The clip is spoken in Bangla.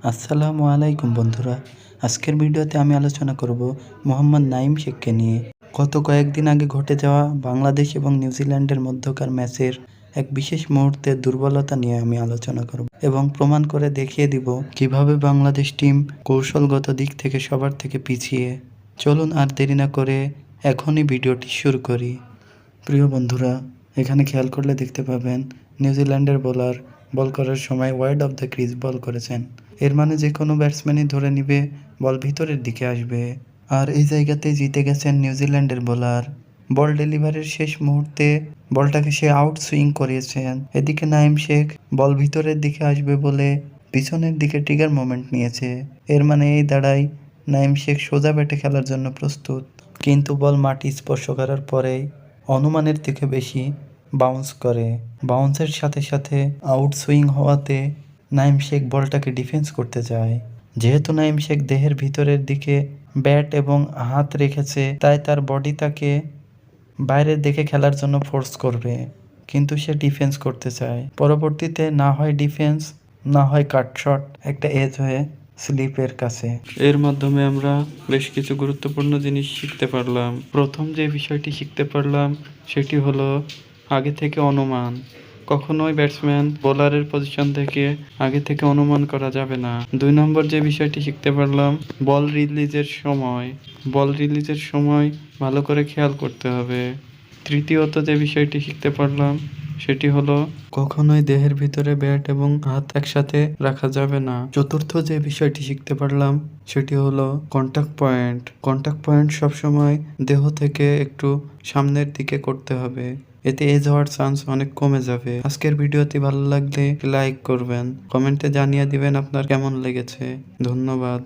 আসসালামু আলাইকুম বন্ধুরা। আজকের ভিডিওতে আমি আলোচনা করব মোহাম্মদ নাইম শেখকে নিয়ে। গত কয়েকদিন আগে ঘটে যাওয়া বাংলাদেশ এবং নিউজিল্যান্ডের মধ্যকার ম্যাচের এক বিশেষ মুহূর্তের দুর্বলতা নিয়ে আমি আলোচনা করব এবং প্রমাণ করে দেখিয়ে দিব কীভাবে বাংলাদেশ টিম কৌশলগত দিক থেকে সবার থেকে পিছিয়ে। চলুন আর দেরি না করে এখনই ভিডিওটি শুরু করি। প্রিয় বন্ধুরা, এখানে খেয়াল করলে দেখতে পাবেন নিউজিল্যান্ডের বোলার বল করার সময় wide of the crease ball করেছেন। এর মানে যে কোনো ব্যাটসম্যানই ধরে নিবে বল ভিতরের দিকে আসবে। আর এই জায়গাতে জিতে গেছেন নিউজিল্যান্ডের বোলার বল ডেলিভারির শেষ মুহূর্তে বলটাকে সে আউট সুইং করিয়েছেন। এদিকে নাইম শেখ বল ভিতরের দিকে আসবে বলে পিছনের দিকে টিগার মোমেন্ট নিয়েছে। এর মানে এই দাঁড়াই নাইম শেখ সোজা ব্যাটে খেলার জন্য প্রস্তুত। কিন্তু বল মাটি স্পর্শ করার পরেই অনুমানের থেকে বেশি বাউন্স করে। বাউন্সের সাথে সাথে আউট সুইং হওয়াতে নাইম শেখ বলটাকে ডিফেন্স করতে যায় যেহেতু নাইম শেখ দেহের ভিতরের দিকে ব্যাট এবং হাত রেখেছে, তাই তার বডি তাকে বাইরের দিকে খেলার জন্য ফোর্স করবে। কিন্তু সে ডিফেন্স করতে চায়। পরবর্তীতে না হয় ডিফেন্স না হয় কাট শট একটা এজ হয়ে স্লিপের কাছে। এর মাধ্যমে আমরা বেশ কিছু গুরুত্বপূর্ণ জিনিস শিখতে পারলাম। প্রথম যে বিষয়টি শিখতে পারলাম, সেটি হলো আগে থেকে অনুমান। কখনোই ব্যাটসম্যান বোলারের পজিশন থেকে আগে থেকে অনুমান করা যাবে না। দুই নম্বর যে বিষয়টি শিখতে পারলাম বল রিলিজের সময়। বল রিলিজের সময় ভালো করে খেয়াল করতে হবে। তৃতীয়ত যে বিষয়টি শিখতে পারলাম, সেটি হলো কখনোই দেহের ভিতরে ব্যাট এবং হাত একসাথে রাখা যাবে না। চতুর্থ যে বিষয়টি শিখতে পারলাম, সেটি হলো কন্টাক্ট পয়েন্ট কন্টাক্ট পয়েন্ট সবসময় দেহ থেকে একটু সামনের দিকে করতে হবে। এতে এজ হওয়ার চান্স অনেক কমে যাবে। আজকের ভিডিওটি ভালো লাগলে লাইক করবেন। কমেন্টে জানিয়ে দিবেন আপনার কেমন লেগেছে। ধন্যবাদ।